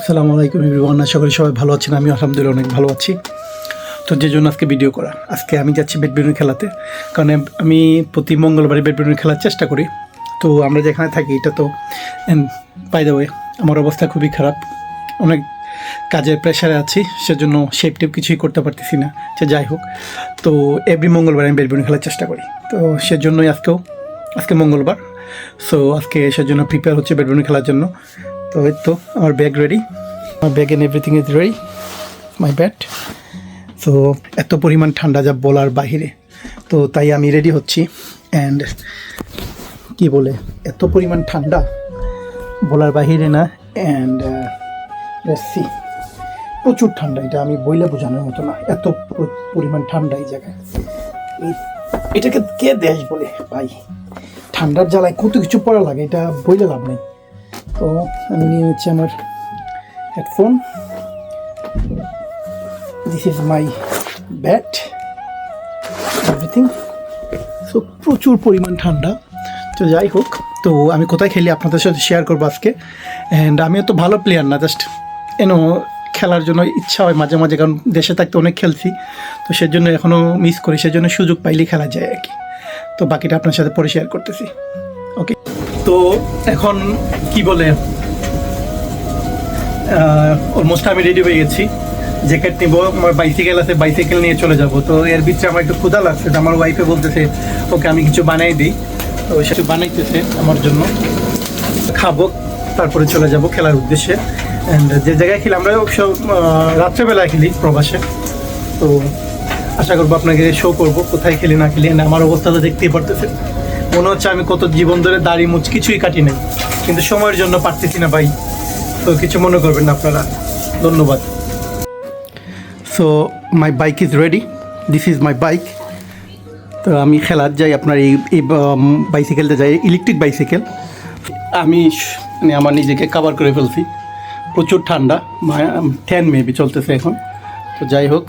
আসসালামু আলাইকুম এভরিওয়ান আশা করি সবাই ভালো আছেন আমি আলহামদুলিল্লাহ অনেক ভালো আছি। তো যে জন্য আজকে ভিডিও করা। আজকে আমি যাচ্ছি ব্যাডমিন্টন খেলাতে। কারণ আমি প্রতি মঙ্গলবারে ব্যাডমিন্টন খেলার চেষ্টা করি। তো আমরা যেখানে থাকি, এটা তো পাই দ্য ওয়ে আমার অবস্থা খুবই খারাপ। অনেক কাজের প্রেশারে আছি, সেজন্য শেপ টেপ কিছুই করতে পারতেছি না। সে যাই হোক, তো এভরি মঙ্গলবার আমি ব্যাডমিন্টন খেলার চেষ্টা করি। তো সেজন্যই আজকেও, আজকে মঙ্গলবার। সো আজকে সেজন্য প্রিপেয়ার হচ্ছে ব্যাডমিন্টন খেলার জন্য। তো এই তো, আমার ব্যাগ রেডি আমার bag and everything is ready my bat তো এত পরিমাণ ঠান্ডা যা বলার বাহিরে। তো তাই আমি রেডি হচ্ছি। অ্যান্ড কি বলে, এত পরিমাণ ঠান্ডা বলার বাহিরে না। অ্যান্ড সি প্রচুর ঠান্ডা এটা আমি বইলে বোঝানোর মতো না। এত পরিমাণ ঠান্ডা এই জায়গায়। এটাকে কে দেশ বলে? ভাই, ঠান্ডার জ্বালায় কত কিছু পড়া লাগে, এটা বইলে লাভ নেই। তো আমি নিয়ে নিচ্ছি আমার headphone this is my bat everything so প্রচুর পরিমাণ ঠান্ডা। তো যাই হোক, তো আমি কোথায় খেলি আপনাদের সাথে শেয়ার করব আজকে। অ্যান্ড আমিও তো ভালো প্লেয়ার না জাস্ট এনো খেলার জন্য ইচ্ছা হয় মাঝে মাঝে, কারণ দেশে থাকতে অনেক খেলছি। তো সেজন্য এখনও মিস করি, সেজন্য সুযোগ পাইলেই খেলা যায় আর কি। তো বাকিটা আপনার সাথে পরে শেয়ার করতেছি। ওকে তো এখন কি বলে অলমোস্ট আমি রেডি হয়ে গেছি। জ্যাকেট নিব আমার বাইসাইকেল আছে বাইসাইকেল নিয়ে চলে যাব। তো এর ভিতরে আমার একটু ক্ষুধা লাগছে আমার ওয়াইফে বলতেছে ওকে আমি কিছু বানাই দিই। তো সেটা বানাইতেছে আমার জন্য। খাব তারপরে চলে যাব খেলার উদ্দেশ্যে। অ্যান্ড যে জায়গায় খেলি আমরা সব আহ, রাত্রেবেলায় খেলি প্রবাসে। তো আশা করব আপনাকে শো করব কোথায় খেলি না খেলি। And আমার অবস্থা তো দেখতেই পারতেছে মনে হচ্ছে আমি কত জীবন ধরে দাড়ি মুচ কিছুই কাটি নাই। কিন্তু সময়ের জন্য পারতেছি না ভাই। তো কিছু মনে করবেন না আপনারা। ধন্যবাদ। So my bike is ready this is my bike তো আমি খেলার যাই, আপনার এই এই বাইসাইকেলতে যাই ইলেকট্রিক বাইসাইকেল আমি মানে আমার নিজেকে কাভার করে ফেলছি। প্রচুর ঠান্ডা ঠ্যান মেবি চলতেছে এখন। তো যাই হোক,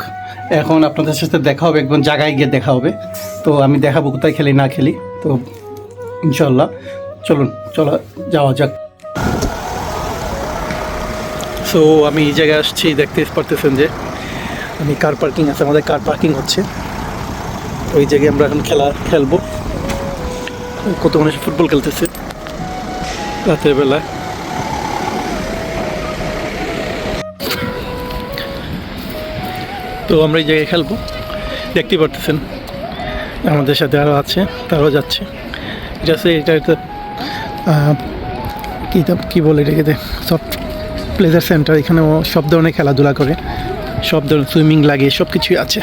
এখন আপনাদের সাথে দেখা হবে, একদম জায়গায় গিয়ে দেখা হবে। তো আমি দেখাবো কোথায় খেলি, না খেলি। তো ইনশাল্লাহ চলুন, চলো, যাওয়া যাক। সো আমি এই জায়গায় আসছি, দেখতে পারতেছেন যে আমি কার পার্কিং আছে, আমাদের কার পার্কিং হচ্ছে। ওই জায়গায় আমরা এখন খেলা, খেলব। কত মানুষ ফুটবল খেলতেছে। রাতের বেলা। তো আমরা এই জায়গায় খেলব। দেখতে পারতেছেন। আমাদের সাথে আরও আছে, তারাও যাচ্ছে। এটা এটা আহ, কী কী বলে এটাকে সব প্লেজার সেন্টার এখানেও সব ধরনের খেলাধুলা করে। সব ধরনের সুইমিং লাগে সব কিছুই আছে।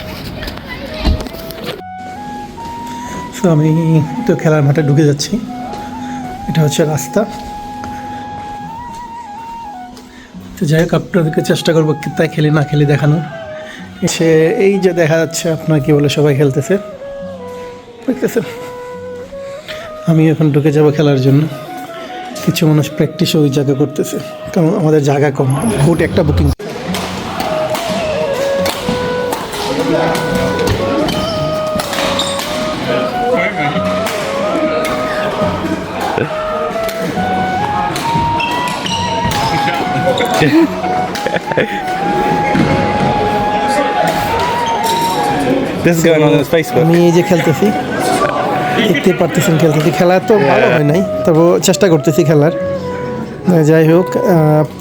তো আমি তো খেলার মাঠে ঢুকে যাচ্ছি। এটা হচ্ছে রাস্তা। তো যাই হোক আপনাদেরকে চেষ্টা করব তাই খেলি না খেলি দেখানো এসে এই যে দেখা যাচ্ছে আপনার কি বলে সবাই খেলতেছে। দেখতেছেন। আমি এখন ঢুকে যাব খেলার জন্য। কিছু মানুষ প্র্যাকটিসও ওই জায়গা করতেছে। কারণ আমাদের জায়গা কম। বুট একটা booking This is going on his Facebook. আমি এই যে খেলতেছি। দেখতে পারতেছেন খেলতেছি খেলা তো ভালো হয় নাই, তবু চেষ্টা করতেছি খেলার। যাই হোক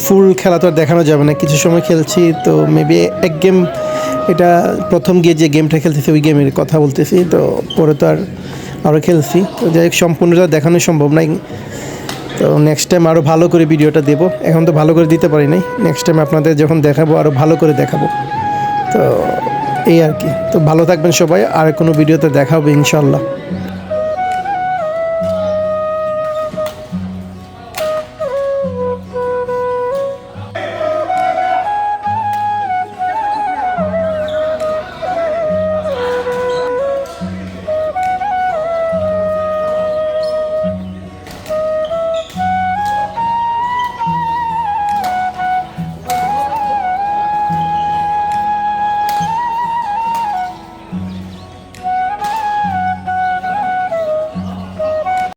ফুল খেলা তো আর দেখানো যাবে না। কিছু সময় খেলছি, তো মেবি এক গেম এটা প্রথম গিয়ে যে গেমটা খেলতেছি, ওই গেমের কথা বলতেছি, তো পরে তো আর আরও খেলছি। তো যাই হোক, সম্পূর্ণটা দেখানো সম্ভব নাই। তো নেক্সট টাইম আরও ভালো করে ভিডিওটা দেবো। এখন তো ভালো করে দিতে পারি নাই। নেক্সট টাইম আপনাদের যখন দেখাবো আরও ভালো করে দেখাবো। তো এই আর কি। তো ভালো থাকবেন সবাই। আর কোনো ভিডিওতে দেখাবো ইনশাল্লাহ